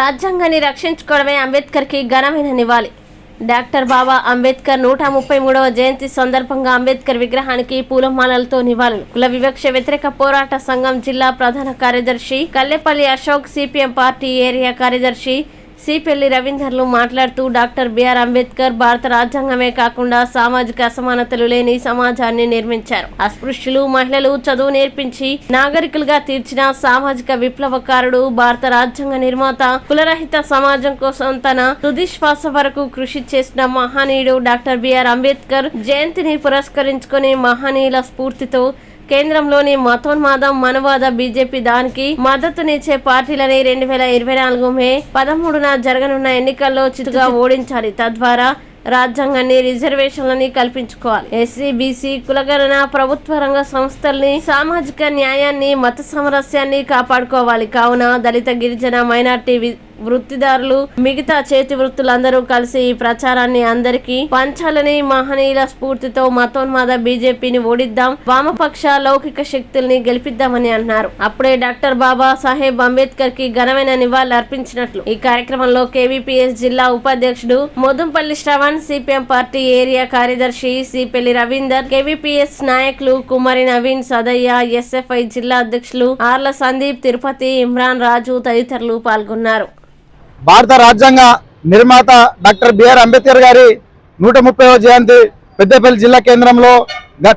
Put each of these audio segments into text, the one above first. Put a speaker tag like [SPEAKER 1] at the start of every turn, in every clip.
[SPEAKER 1] రాజ్యాంగాన్ని రక్షించుకోవడమే అంబేద్కర్కి ఘనమైన నివాళి. డాక్టర్ బాబా అంబేద్కర్ నూట ముప్పై మూడవ జయంతి సందర్భంగా అంబేద్కర్ విగ్రహానికి పూలమాలలతో నివాళులు. కుల వివక్ష వ్యతిరేక పోరాట సంఘం జిల్లా ప్రధాన కార్యదర్శి Kallepalli Ashok CPM party area కార్యదర్శి సిపెల్లి రవీందర్లు మాట్లాడుతూ డాక్టర్ బిఆర్ అంబేద్కర్ భారత రాజ్యాంగమే కాకుండా సామాజిక అసమానతలు లేని సమాజాన్ని నిర్మించారు. అస్పృశ్యులు మహిళలు చదువు నేర్పించి నాగరికులుగా తీర్చిన సామాజిక విప్లవకారుడు భారత రాజ్యాంగ నిర్మాత కులరహిత సమాజం కోసం తన తుదిశ్వాస వరకు కృషి చేసిన మహనీయుడు డాక్టర్ బిఆర్ అంబేద్కర్ జయంతిని పురస్కరించుకుని మహనీయుల స్ఫూర్తితో కేంద్రంలోని మతోన్మాదం మనవాద బీజేపీ దానికి మద్దతునిచ్చే పార్టీలని రెండు వేల ఇరవై నాలుగు మే పదమూడున జరగనున్న ఎన్నికల్లో చిత్తుగా ఓడించాలి. తద్వారా రాజ్యాంగాన్ని రిజర్వేషన్లని కల్పించుకోవాలి. ఎస్సీ బీసీ కులగణన ప్రభుత్వ రంగ సంస్థల్ని సామాజిక న్యాయాన్ని మత సామరస్యాన్ని కాపాడుకోవాలి. కావున దళిత గిరిజన మైనార్టీ వి- వృత్తిదారులు మిగతా చేతి వృత్తులందరూ కలిసి ఈ ప్రచారాన్ని అందరికీ పంచాలని మహనీయుల స్ఫూర్తితో మతోన్మాద బీజేపీని ఓడిద్దాం వామపక్ష లౌకిక శక్తుల్ని గెలిపిద్దామని అన్నారు. అప్పుడే డాక్టర్ బాబా సాహెబ్ అంబేద్కర్కి ఘనమైన నివాళులు అర్పించినట్లు. ఈ కార్యక్రమంలో కేవీపీఎస్ జిల్లా ఉపాధ్యక్షుడు Modampalli Shravan CPM party area కార్యదర్శి సిపెల్లి రవీందర్ కేవీపీఎస్ నాయకులు కుమారి నవీన్ సదయ్య ఎస్ఎఫ్ఐ జిల్లా అధ్యక్షులు ఆర్ల సందీప్ తిరుపతి ఇమ్రాన్ రాజు తదితరులు పాల్గొన్నారు.
[SPEAKER 2] భారత రాజ్యాంగ నిర్మాత డాక్టర్ బిఆర్ అంబేద్కర్ గారి నూట జయంతి పెద్దపల్లి జిల్లా కేంద్రంలో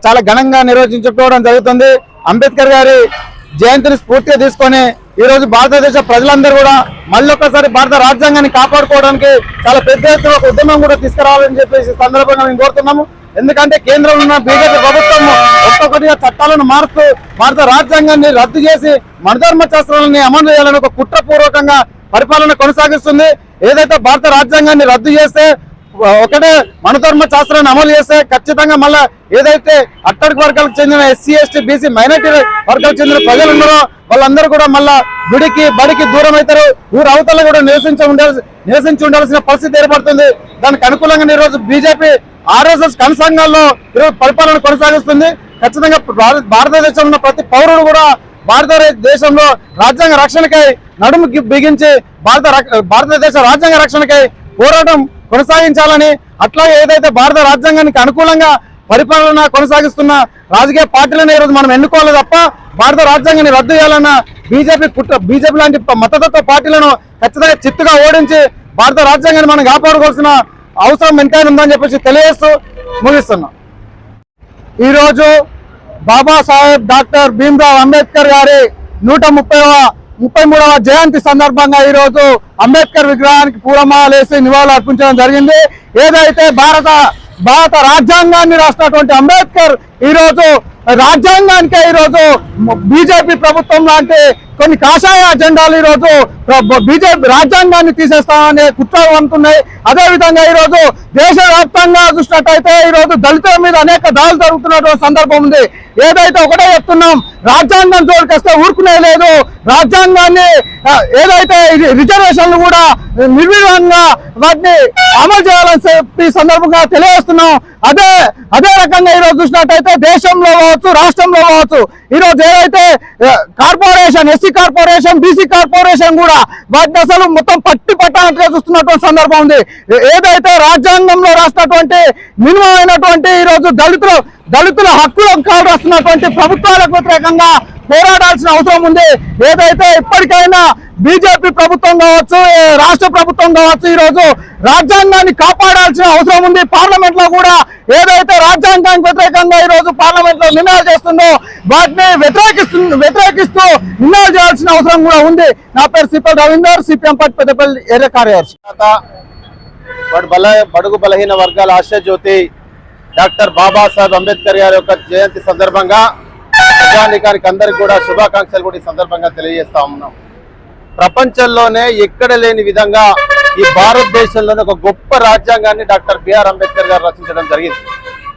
[SPEAKER 2] చాలా ఘనంగా నిర్వహించుకోవడం జరుగుతుంది. అంబేద్కర్ గారి జయంతిని స్ఫూర్తిగా తీసుకొని ఈ రోజు భారతదేశ ప్రజలందరూ కూడా మళ్ళీ ఒక్కసారి భారత రాజ్యాంగాన్ని కాపాడుకోవడానికి చాలా పెద్ద ఎత్తున ఒక ఉద్యమం కూడా తీసుకురావాలని చెప్పేసి సందర్భంగా మేము కోరుతున్నాము. ఎందుకంటే కేంద్రంలో ఉన్న బీజేపీ ప్రభుత్వం ఒక్కొక్కటిగా చట్టాలను మారుస్తూ భారత రాజ్యాంగాన్ని రద్దు చేసి మణధర్మ శాస్త్రాలని అమలు చేయాలని ఒక కుట్రపూర్వకంగా పరిపాలన కొనసాగిస్తుంది. ఏదైతే భారత రాజ్యాంగాన్ని రద్దు చేస్తే ఒకటే మనధర్మ శాస్త్రాన్ని అమలు చేస్తే ఖచ్చితంగా మళ్ళా ఏదైతే అట్టడుగు వర్గాలకు చెందిన ఎస్సీ ఎస్టీ బీసీ మైనార్టీ వర్గాలకు చెందిన ప్రజలు ఉన్నారో వాళ్ళందరూ కూడా మళ్ళా గుడికి బడికి దూరం అవుతారు. ఊరు అవతల కూడా నివసించి ఉండాల్సి నివసించి ఉండాల్సిన పరిస్థితి ఏర్పడుతుంది. దానికి అనుకూలంగా ఈ రోజు బీజేపీ ఆర్ఎస్ఎస్ కనసంఘాల్లో ఈరోజు పరిపాలన కొనసాగిస్తుంది. ఖచ్చితంగా భారత- భారతదేశంలో ఉన్న ప్రతి పౌరుడు కూడా భారతదేశంలో రాజ్యాంగ రక్షణకై నడుము బిగించి భారత భారతదేశ రాజ్యాంగ రక్షణకై పోరాటం కొనసాగించాలని అట్లాగే ఏదైతే భారత రాజ్యాంగానికి అనుకూలంగా పరిపాలన కొనసాగిస్తున్న రాజకీయ పార్టీలను ఈరోజు మనం ఎన్నుకోవాలి తప్ప భారత రాజ్యాంగాన్ని రద్దు చేయాలన్న బీజేపీ కుట్ర బీజేపీ లాంటి మతతత్వ పార్టీలను ఖచ్చితంగా చిత్తుగా ఓడించి భారత రాజ్యాంగాన్ని మనం కాపాడుకోవాల్సిన అవసరం ఎంతైనా ఉందని చెప్పేసి తెలియజేస్తూ ముగిస్తున్నాం. ఈరోజు బాబాసాహెబ్ డాక్టర్ భీమ్రావ్ అంబేద్కర్ గారి నూట ముప్పైవ ముప్పై మూడవ జయంతి సందర్భంగా ఈ రోజు అంబేద్కర్ విగ్రహానికి పూలమాలేసి నివాళులు అర్పించడం జరిగింది. ఏదైతే భారత భారత రాజ్యాంగాన్ని రాసినటువంటి అంబేద్కర్ ఈ రోజు రాజ్యాంగానికే ఈ రోజు బీజేపీ ప్రభుత్వం లాంటి కొన్ని కాషాయ అజెండాలు ఈరోజు బీజేపీ రాజ్యాంగాన్ని తీసేస్తామనే కుట్రలు అంటున్నాయి. అదే విధంగా ఈ రోజు దేశవ్యాప్తంగా చూసినట్టయితే ఈ రోజు దళితుల మీద అనేక దాడులు జరుగుతున్నటువంటి సందర్భం ఉంది. ఏదైతే ఒకటే చెప్తున్నాం రాజ్యాంగం చోటుకొస్తే ఊరుకునే లేదు. రాజ్యాంగాన్ని ఏదైతే రిజర్వేషన్లు కూడా నిర్వీర్యంగా వాటిని అమలు చేయాలని చెప్పి సందర్భంగా తెలియజేస్తున్నాం. అదే అదే రకంగా ఈరోజు చూసినట్టయితే దేశంలో కావచ్చు రాష్ట్రంలో కావచ్చు ఈరోజు ఏదైతే corporation SC corporation BC corporation కూడా వాటిని అసలు మొత్తం పట్టి పట్టానట్టుగా చూస్తున్నటువంటి సందర్భం ఉంది. ఏదైతే రాజ్యాంగంలో రాసినటువంటి మినిమం అయినటువంటి ఈరోజు దళితులు దళితుల హక్కులకు కాలు రాస్తున్నటువంటి ప్రభుత్వాలకు వ్యతిరేకంగా పోరాడాల్సిన అవసరం ఉంది. ఏదైతే ఇప్పటికైనా బీజేపీ ప్రభుత్వం కావచ్చు రాష్ట్ర ప్రభుత్వం కావచ్చు ఈ రోజు రాజ్యాంగాన్ని కాపాడాల్సిన అవసరం ఉంది. పార్లమెంట్లో కూడా ఏదైతే రాజ్యాంగానికి వ్యతిరేకంగా ఈ రోజు పార్లమెంట్లో నిర్ణయాలు చేస్తుందో వాటిని వ్యతిరేకిస్తు వ్యతిరేకిస్తూ నిర్ణయాలు చేయాల్సిన అవసరం కూడా ఉంది. నా పేరు Sipal Ravinder CPM party Peddapalli area కార్యదర్శి.
[SPEAKER 3] బల బడుగు బలహీన వర్గాల ఆశయజ్యోతి డాక్టర్ బాబాసాహెబ్ అంబేద్కర్ గారి యొక్క జయంతి సందర్భంగా ప్రజానికానికి అందరికి కూడా శుభాకాంక్షలు కూడా ఈ సందర్భంగా తెలియజేస్తా ఉన్నాం. ప్రపంచంలోనే ఎక్కడ లేని విధంగా ఈ భారతదేశంలోనే ఒక గొప్ప రాజ్యాంగాన్ని డాక్టర్ బిఆర్ అంబేద్కర్ గారు రచించడం జరిగింది.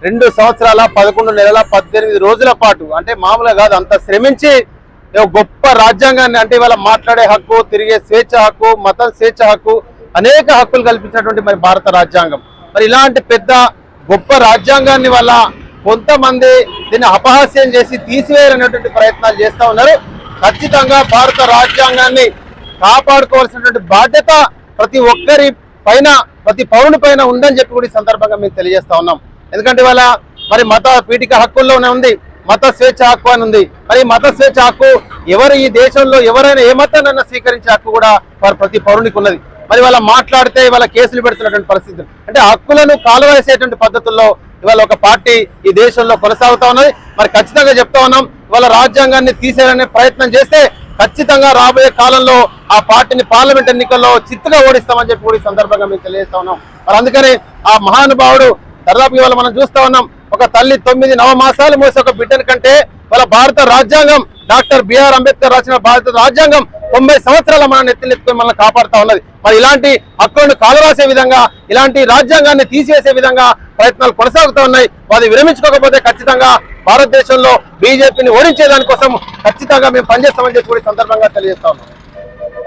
[SPEAKER 3] రెండు సంవత్సరాల పదకొండు నెలల పద్దెనిమిది రోజుల పాటు అంటే మామూలుగా కాదు అంత శ్రమించి గొప్ప రాజ్యాంగాన్ని అంటే ఇవాళ మాట్లాడే హక్కు తిరిగే స్వేచ్ఛ హక్కు మతం స్వేచ్ఛ హక్కు అనేక హక్కులు కల్పించినటువంటి మరి భారత రాజ్యాంగం. మరి ఇలాంటి పెద్ద గొప్ప రాజ్యాంగాన్ని వల్ల కొంతమంది దీన్ని అపహాస్యం చేసి తీసివేయాలనేటువంటి ప్రయత్నాలు చేస్తూ ఉన్నారు. ఖచ్చితంగా భారత రాజ్యాంగాన్ని కాపాడుకోవాల్సినటువంటి బాధ్యత ప్రతి ఒక్కరి పైన ప్రతి పౌరుని పైన ఉందని చెప్పి కూడా ఈ సందర్భంగా మేము తెలియజేస్తా ఉన్నాం. ఎందుకంటే ఇవాళ మరి మత పీఠిక హక్కుల్లోనే ఉంది మత స్వేచ్ఛ హక్కు అని ఉంది. మరి మత స్వేచ్ఛ హక్కు ఎవరు ఈ దేశంలో ఎవరైనా ఏ మతాన్నైనా స్వీకరించే హక్కు కూడా వారి ప్రతి పౌరునికి ఉన్నది. మరి వాళ్ళ మాట్లాడితే ఇవాళ కేసులు పెడుతున్నటువంటి పరిస్థితి అంటే హక్కులను కాలువేసేటువంటి పద్ధతుల్లో ఇవాళ ఒక పార్టీ ఈ దేశంలో కొనసాగుతా ఉన్నది. మరి ఖచ్చితంగా చెప్తా ఉన్నాం ఇవాళ రాజ్యాంగాన్ని తీసేయాలనే ప్రయత్నం చేస్తే ఖచ్చితంగా రాబోయే కాలంలో ఆ పార్టీని పార్లమెంట్ ఎన్నికల్లో చిత్తుగా ఓడిస్తామని చెప్పి కూడా ఈ సందర్భంగా మేము తెలియజేస్తా ఉన్నాం. మరి అందుకని ఆ మహానుభావుడు దాదాపు ఇవాళ మనం చూస్తా ఉన్నాం. ఒక తల్లి తొమ్మిది నవమాసాలు మోసే ఒక బిడ్డని కంటే వాళ్ళ భారత రాజ్యాంగం డాక్టర్ బిఆర్ అంబేద్కర్ రాసిన భారత రాజ్యాంగం తొంభై సంవత్సరాల మన నెత్తినెత్తుకొని మనల్ని కాపాడుతా ఉన్నది. మరి ఇలాంటి హక్కులను కాలరాసే విధంగా ఇలాంటి రాజ్యాంగాన్ని తీసివేసే విధంగా ప్రయత్నాలు కొనసాగుతూ ఉన్నాయి. అది విరమించుకోకపోతే ఖచ్చితంగా భారతదేశంలో బీజేపీని ఓడించే దానికోసం ఖచ్చితంగా మేము పనిచేస్తామని చెప్పి కూడా సందర్భంగా తెలియజేస్తా ఉన్నాం.